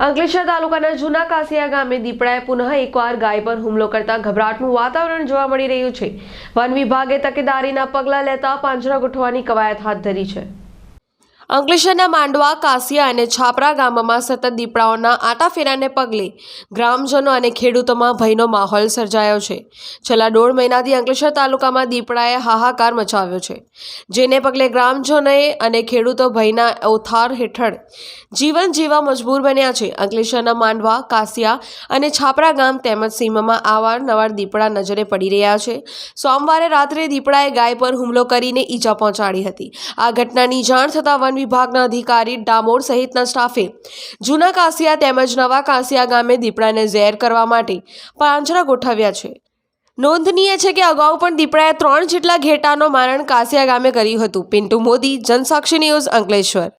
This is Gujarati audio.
અંકલેશ્વર તાલુકાના જૂના કાસિયા ગામે દીપડાએ પુનઃ એકવાર ગાય પર હુમલો કરતા ગભરાટનું વાતાવરણ જોવા મળી રહ્યું છે. વન વિભાગે તકેદારીના પગલાં લેતા પાંજરા ગોઠવવાની કવાયત હાથ ધરી છે. અંકલેશ્વરના માંડવા, કાસિયા અને છાપરા ગામમાં સતત દીપડાઓના આટાફેરાને પગલે ગ્રામજનો અને ખેડૂતોમાં ભયનો માહોલ સર્જાયો છે. છેલ્લા દોઢ મહિનાથી અંકલેશ્વર તાલુકામાં દીપડાએ હાહાકાર મચાવ્યો છે. જેને પગલે ગ્રામજનોએ અને ખેડૂતો ભયના ઓથાર હેઠળ જીવન જીવવા મજબૂર બન્યા છે. અંકલેશ્વરના માંડવા, કાસિયા અને છાપરા ગામ તેમજ સીમામાં અવારનવાર દીપડા નજરે પડી રહ્યા છે. સોમવારે રાત્રે દીપડાએ ગાય પર હુમલો કરીને ઈજા પહોંચાડી હતી. આ ઘટનાની જાણ થતાં વન વિભાગના અધિકારી ડામોર સહિતના સ્ટાફે જૂના કાંસિયા તેમજ નવા કાંસિયા ગામે દીપડાને ઝેર કરવા માટે પાંજરા ગોઠવ્યા છે. નોંધનીય છે કે અગાઉ પણ દીપડાએ ત્રણ જેટલા ઘેટાનો મારણ કાંસિયા ગામે કર્યું હતું. પિન્ટુ મોદી, જનસાક્ષી ન્યૂઝ અંકલેશ્વર.